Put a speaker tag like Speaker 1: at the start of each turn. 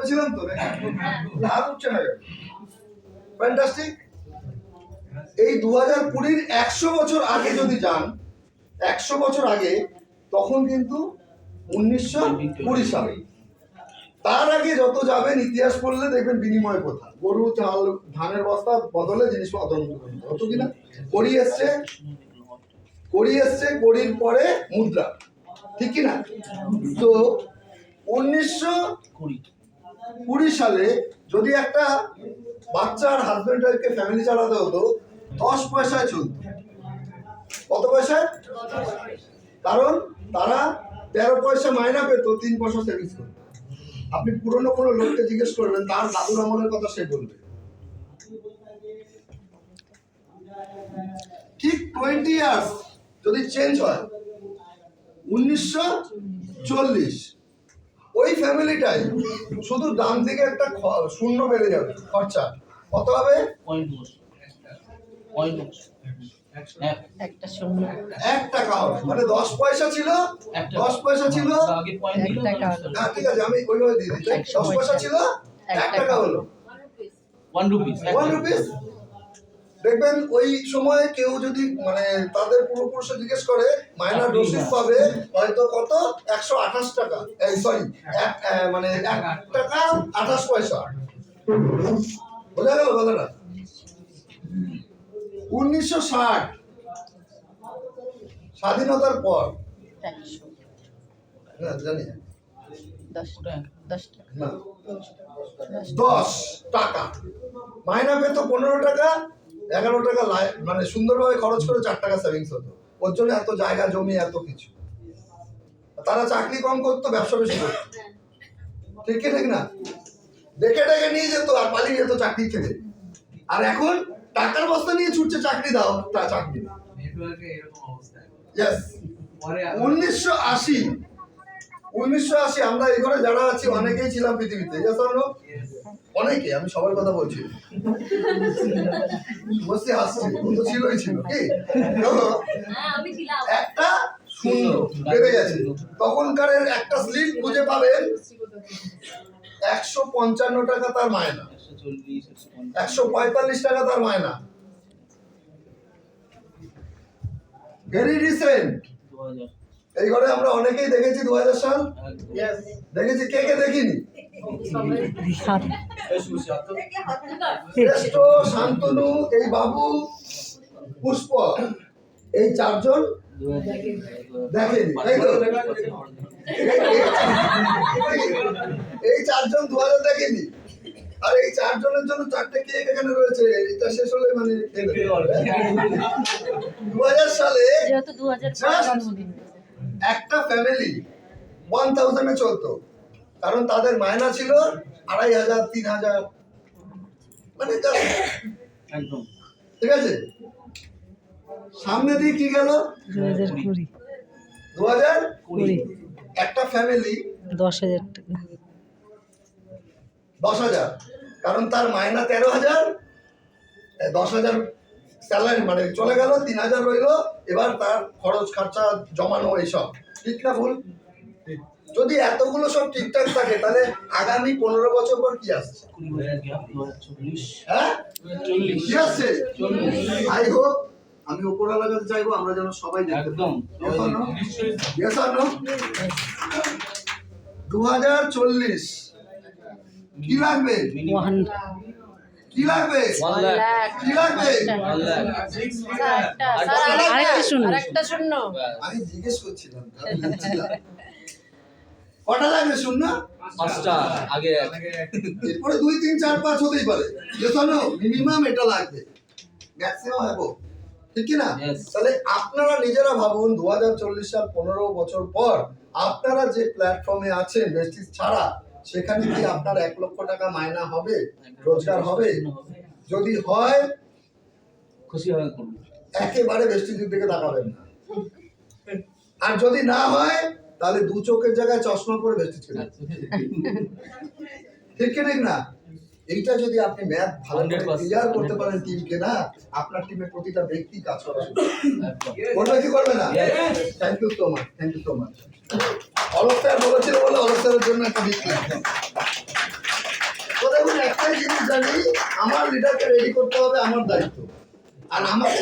Speaker 1: উঠেছিলাম তো হাত উঠছে না ফ্যান্টাস্টিক এই দু হাজার কুড়ির একশো বছর আগে যদি যান একশো বছর আগে তখন কিন্তু উনিশশো কুড়ি সালে। তার আগে যত যাবেন ইতিহাস পড়লে দেখবেন বিনিময় কোথা গরু চাল ধানের বস্তা বদলে জিনিস হতো কিনা করি। এসছে করি এসছে করির পরে মুদ্রা। ঠিক কিনা তো উনিশশো কুড়ি। সালে যদি একটা বাচ্চার হাজবেন্ড ওয়াইফকে ফ্যামিলি চালাতে হতো, দশ পয়সায় চলত। কত পয়সায়? কারণ তারা তেরো পয়সা মাইনা পেত, তিন পয়সা সেভিংস করত। আপনি পুরনো কোনো লোককে জিজ্ঞেস করবেন, তার দাদুর আমলের কথা সে বলবে। ঠিক টোয়েন্টি ইয়ার্স যদি চেঞ্জ হয়, উনিশশো চল্লিশ ওই ফ্যামিলিটাই শুধু ডান দিকে একটা শূন্য বেড়ে যাবে খরচা। কত হবে?
Speaker 2: একটা
Speaker 1: এক টাকা মানে দশ পয়সা ছিল দশ পয়সা ছিল।
Speaker 3: আগে পয়েন্ট দিল
Speaker 2: এক টাকা হলো।
Speaker 1: হ্যাঁ ঠিক আছে আমি ওইভাবে দিয়ে দিচ্ছি। দশ পয়সা ছিল এক টাকা হলো।
Speaker 3: ওয়ান রুপিস
Speaker 1: ওয়ান রুপিস দেখবেন ওই সময় কেউ যদি মানে তাদের পূর্বপুরুষে জিজ্ঞেস করে মাইনার রসিদ পাবে হয়তো কত? একশো আঠাশ টাকা। এই সরি এক মানে এক টাকা আঠাশ পয়সা। বোঝা গেল কথাটা। উনিশশো ষাট। স্বাধীনতার পর।
Speaker 2: একশো।
Speaker 1: জানি।
Speaker 2: দশ টাকা
Speaker 1: মাইনা পেত পনেরো টাকা এগারো টাকা মানে সুন্দরভাবে খরচ করে চার টাকা সেভিংস হতো। ওর জন্য এত জায়গা জমি এত কিছু। তারা চাকরি কম করতো ব্যবসা বেশি করতো। ঠিক ঠিক না? দেখে ডেকে নিয়ে যেত আর পালিয়ে যেত চাকরি থেকে। আর এখন টাকার বস্তা নিয়ে ছুটছে চাকরি দাও তা চাকরি। উনিশশো আশি উনিশশো আশি আমরা এই ঘরে যারা আছি অনেকেই ছিলাম পৃথিবীতে? অনেকে আমি সবার কথা বলছি। বসে আসছে ও তো ছিলই ছিল কি?
Speaker 4: হ্যাঁ আমি ছিলাম।
Speaker 1: একটা শূন্য বেড়ে গেছে। তখনকার একটা স্লিপ খুঁজে পাবেন একশো পঞ্চান্ন টাকা তার মায়না।
Speaker 3: একশো
Speaker 1: পঁয়তাল্লিশ টাকা তার মায়না। ভেরি রিসেন্ট এই ঘরে আমরা অনেকেই দেখেছি দু হাজার সাল দেখেছি কে কে দেখিনি? শ্রেষ্ঠ শান্তনু এই বাবু পুষ্প এই চারজন
Speaker 3: দু হাজার
Speaker 1: দেখেনি তাই তো? এই চারজন দু হাজার দেখেনি। আর এই চারজনের জন্য চারটে কেক এখানে রয়েছে এটা শেষ হলে মানে দু হাজার সালে একটা ফ্যামিলি ওয়ান থাউজেন্ডে চলতো। কারণ তাদের মায়না ছিল আড়াই হাজার তিন হাজার। মানে
Speaker 3: একদম।
Speaker 1: ঠিক আছে? সামনে দিয়ে কি গেল?
Speaker 2: দু হাজার কুড়ি।
Speaker 1: একটা ফ্যামিলি
Speaker 2: দশ হাজার টাকা।
Speaker 1: দশ হাজার। কারণ তার মায়না তেরো হাজার দশ হাজার স্যালারি মানে চলে গেল তিন হাজার রইল এবার তার খরচ খরচা জমানো এইসব। ঠিক না ভুল? যদি এতগুলো সব ঠিকঠাক থাকে তাহলে আগামী পনেরো বছর পর কি আসছে? হ্যাঁ? কি আসছে? আই হোপ আমি উপরওয়ালা কাছে চাইব আমরা যেন সবাই দেখতে? দু হাজার চল্লিশ। কি লাগবে? কি লাগবে? কি লাগবে?
Speaker 2: আরেকটা শূন্য।
Speaker 4: আরেকটা শূন্য।
Speaker 1: আমি জিজ্ঞেস করছিলাম কটা লাগবে শূন্য?
Speaker 3: পাঁচটা আগে
Speaker 1: এরপরে দুই তিন চার পাঁচ হতেই পারে। মিনিমাম এটা লাগবে। ম্যাক্সিমাম হব ঠিক কি না তাহলে আপনারা নিজেরা ভাবুন দু হাজার চল্লিশ সাল পনেরো বছর পর আপনারা যে প্ল্যাটফর্মে আছেন ছাড়া সেখানে কি আপনার এক লক্ষ টাকা মায়না হবে? রোজগার হবে? যদি হয়
Speaker 3: খুশি হয়ে করব
Speaker 1: একেবারে ভেস্টিজের দিকে তাকাবেন না। আর যদি না হয় তাহলে দু চোখের জায়গায় চশমা পরে কিনে ঠিক ঠিক না? এইটা যদি আপনি ম্যাথ ভালো করে ক্লিয়ার করতে পারেন টিমকে না আপনার টিমের প্রতিটা ব্যক্তি কাজ করা শুরু করবে। কি করবে না? Thank you so much thank you so much Alok বলেছিল বলে অলোক স্যারের জন্য একটা বিক্রি দেখুন একটাই জিনিস জানি, আমার লিডারকে রেডি করতে হবে আমার দায়িত্ব। আর আমাকে